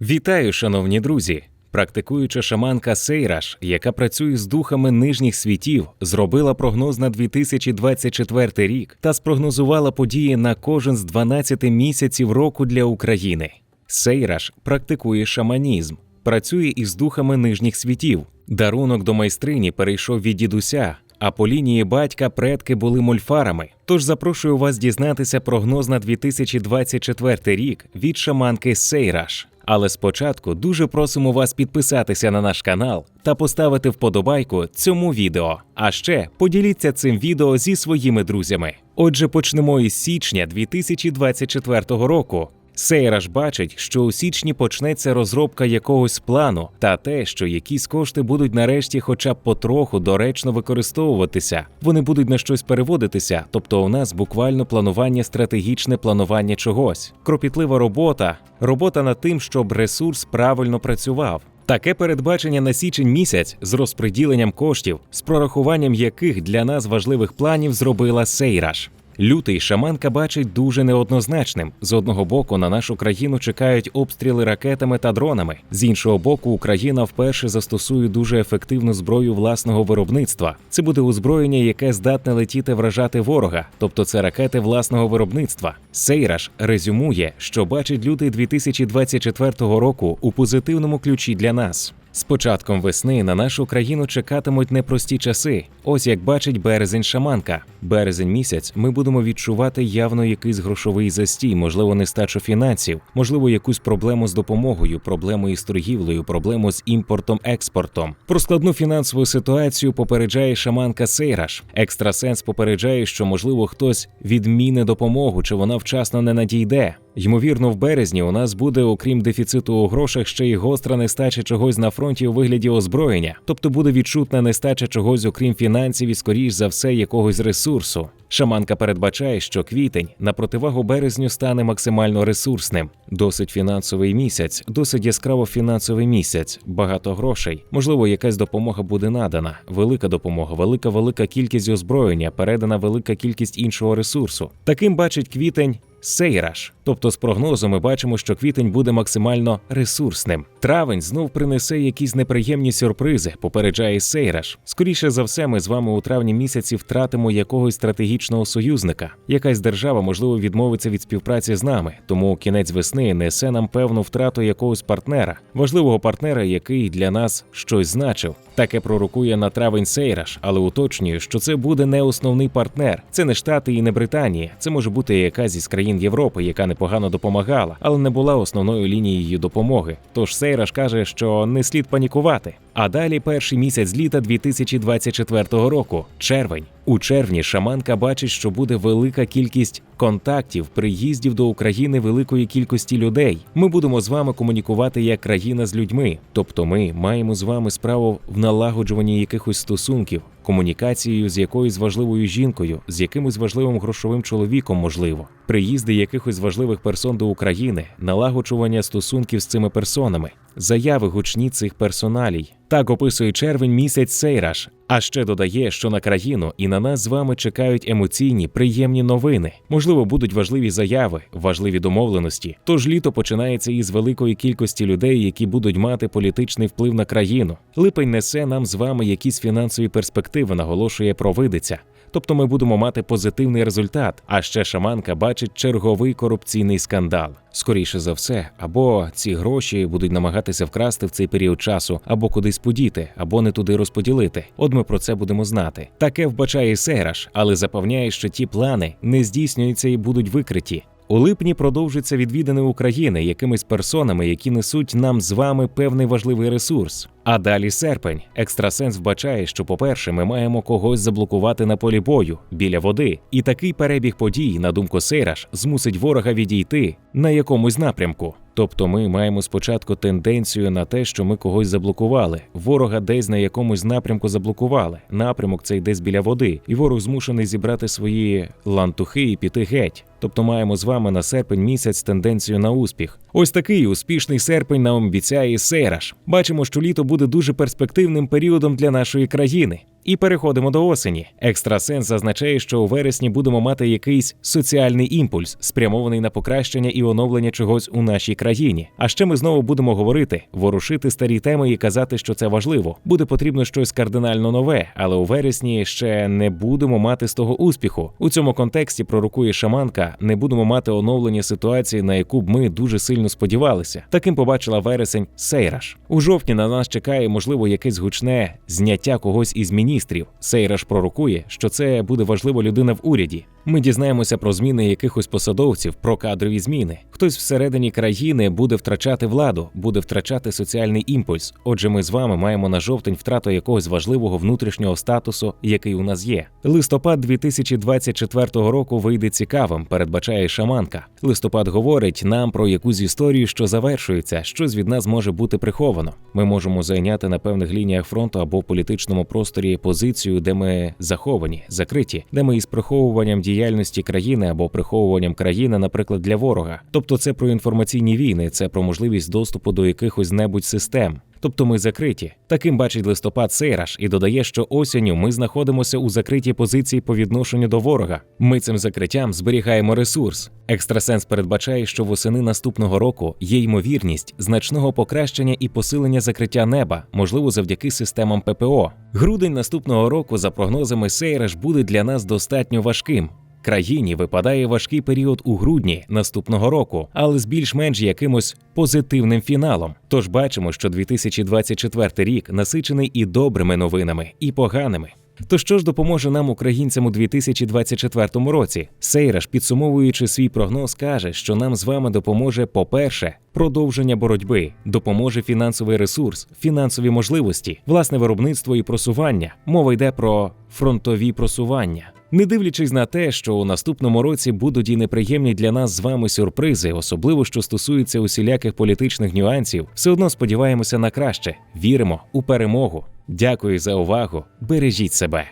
Вітаю, шановні друзі! Практикуюча шаманка Сейраш, яка працює з духами нижніх світів, зробила прогноз на 2024 рік та спрогнозувала події на кожен з 12 місяців року для України. Сейраш практикує шаманізм, працює із духами нижніх світів. Дарунок до майстрині перейшов від дідуся, а по лінії батька предки були мольфарами. Тож запрошую вас дізнатися прогноз на 2024 рік від шаманки Сейраш. Але спочатку дуже просимо вас підписатися на наш канал та поставити вподобайку цьому відео. А ще поділіться цим відео зі своїми друзями. Отже, почнемо із січня 2024 року. Сейраж бачить, що у січні почнеться розробка якогось плану, та те, що якісь кошти будуть нарешті, хоча б потроху доречно використовуватися. Вони будуть на щось переводитися, тобто у нас буквально планування, стратегічне планування чогось, кропітлива робота, робота над тим, щоб ресурс правильно працював. Таке передбачення на січень місяць з розподіленням коштів, з прорахуванням яких для нас важливих планів зробила Сейраж. Лютий шаманка бачить дуже неоднозначним. З одного боку на нашу країну чекають обстріли ракетами та дронами. З іншого боку, Україна вперше застосує дуже ефективну зброю власного виробництва. Це буде озброєння, яке здатне летіти вражати ворога, тобто це ракети власного виробництва. Сейраж резюмує, що бачить лютий 2024 року у позитивному ключі для нас. З початком весни на нашу країну чекатимуть непрості часи. Ось як бачить березень шаманка. Березень місяць ми будемо відчувати явно якийсь грошовий застій, можливо, нестачу фінансів, можливо, якусь проблему з допомогою, проблему із торгівлею, проблему з імпортом-експортом. Про складну фінансову ситуацію попереджає шаманка Сейраш. Екстрасенс попереджає, що можливо хтось відміни допомогу, чи вона вчасно не надійде. Ймовірно, в березні у нас буде, окрім дефіциту у грошах, ще й гостра нестача чогось на фронті у вигляді озброєння, тобто буде відчутна нестача чогось, окрім фінансів і, скоріш за все, якогось ресурсу. Шаманка передбачає, що квітень на противагу березню стане максимально ресурсним. Досить фінансовий місяць, досить яскраво фінансовий місяць, багато грошей. Можливо, якась допомога буде надана. Велика допомога, велика велика кількість озброєння, передана велика кількість іншого ресурсу. Таким бачить квітень. Сейраж, тобто з прогнозу ми бачимо, що квітень буде максимально ресурсним. Травень знов принесе якісь неприємні сюрпризи, попереджає Сейраж. Скоріше за все, ми з вами у травні місяці втратимо якогось стратегічного союзника. Якась держава, можливо, відмовиться від співпраці з нами, тому кінець весни несе нам певну втрату якогось партнера, важливого партнера, який для нас щось значив. Таке пророкує на травень Сейраж, але уточнює, що це буде не основний партнер. Це не Штати і не Британія. Це може бути якась із країн Європи, яка непогано допомагала, але не була основною лінією допомоги. Тож Сейраш каже, що не слід панікувати. А далі перший місяць літа 2024 року, червень. У червні шаманка бачить, що буде велика кількість контактів, приїздів до України великої кількості людей. Ми будемо з вами комунікувати як країна з людьми, тобто ми маємо з вами справу в налагоджуванні якихось стосунків, комунікацією з якоюсь важливою жінкою, з якимось важливим грошовим чоловіком, можливо, приїзди якихось важливих персон до України, налагоджування стосунків з цими персонами, заяви гучні цих персоналій. Так описує червень місяць Сейраж. А ще додає, що на країну і на нас з вами чекають емоційні, приємні новини. Можливо, будуть важливі заяви, важливі домовленості. Тож літо починається із великої кількості людей, які будуть мати політичний вплив на країну. Липень несе нам з вами якісь фінансові перспективи, наголошує провидиця. Тобто ми будемо мати позитивний результат. А ще шаманка бачить черговий корупційний скандал. Скоріше за все, або ці гроші будуть намагатися вкрасти в цей період часу, або кудись подіти, або не туди розподілити. От ми про це будемо знати. Таке вбачає Сейраж, але запевняє, що ті плани не здійснюються і будуть викриті. У липні продовжиться відвідини України якимись персонами, які несуть нам з вами певний важливий ресурс. А далі серпень. Екстрасенс вбачає, що, по-перше, ми маємо когось заблокувати на полі бою біля води, і такий перебіг подій, на думку Сейраж, змусить ворога відійти на якомусь напрямку. Тобто ми маємо спочатку тенденцію на те, що ми когось заблокували. Ворога десь на якомусь напрямку заблокували. Напрямок цей десь біля води, і ворог змушений зібрати свої лантухи і піти геть. Тобто маємо з вами на серпень місяць тенденцію на успіх. Ось такий успішний серпень нам обіцяє Сейраж. Бачимо, що літо буде дуже перспективним періодом для нашої країни. І переходимо до осені. Екстрасенс зазначає, що у вересні будемо мати якийсь соціальний імпульс, спрямований на покращення і оновлення чогось у нашій країні. А ще ми знову будемо говорити, ворушити старі теми і казати, що це важливо. Буде потрібно щось кардинально нове, але у вересні ще не будемо мати з того успіху. У цьому контексті пророкує шаманка, не будемо мати оновлення ситуації, на яку б ми дуже сильно сподівалися. Таким побачила вересень Сейраш. У жовтні на нас чекає, можливо, якесь гучне зняття когось із міністрів. Сейраш пророкує, що це буде важлива людина в уряді. Ми дізнаємося про зміни якихось посадовців, про кадрові зміни. Хтось всередині країни буде втрачати владу, буде втрачати соціальний імпульс. Отже, ми з вами маємо на жовтень втрату якогось важливого внутрішнього статусу, який у нас є. Листопад 2024 року вийде цікавим, передбачає шаманка. Листопад говорить нам про якусь історію, що завершується, щось від нас може бути приховано. Ми можемо зайняти на певних лініях фронту або в політичному просторі позицію, де ми заховані, закриті, де ми із приховуванням діяльності країни або приховуванням країни, наприклад, для ворога. Тобто, це про інформаційні війни, це про можливість доступу до якихось небудь систем. Тобто ми закриті. Таким бачить листопад Сейраш і додає, що осінню ми знаходимося у закритій позиції по відношенню до ворога. Ми цим закриттям зберігаємо ресурс. Екстрасенс передбачає, що восени наступного року є ймовірність значного покращення і посилення закриття неба, можливо, завдяки системам ППО. Грудень наступного року, за прогнозами Сейраш, буде для нас достатньо важким. Країні випадає важкий період у грудні наступного року, але з більш-менш якимось позитивним фіналом. Тож бачимо, що 2024 рік насичений і добрими новинами, і поганими. То що ж допоможе нам, українцям, у 2024 році? Сейраш, підсумовуючи свій прогноз, каже, що нам з вами допоможе, по-перше, продовження боротьби, допоможе фінансовий ресурс, фінансові можливості, власне виробництво і просування. Мова йде про фронтові просування. Не дивлячись на те, що у наступному році будуть і неприємні для нас з вами сюрпризи, особливо що стосується усіляких політичних нюансів, все одно сподіваємося на краще, віримо у перемогу. Дякую за увагу. Бережіть себе.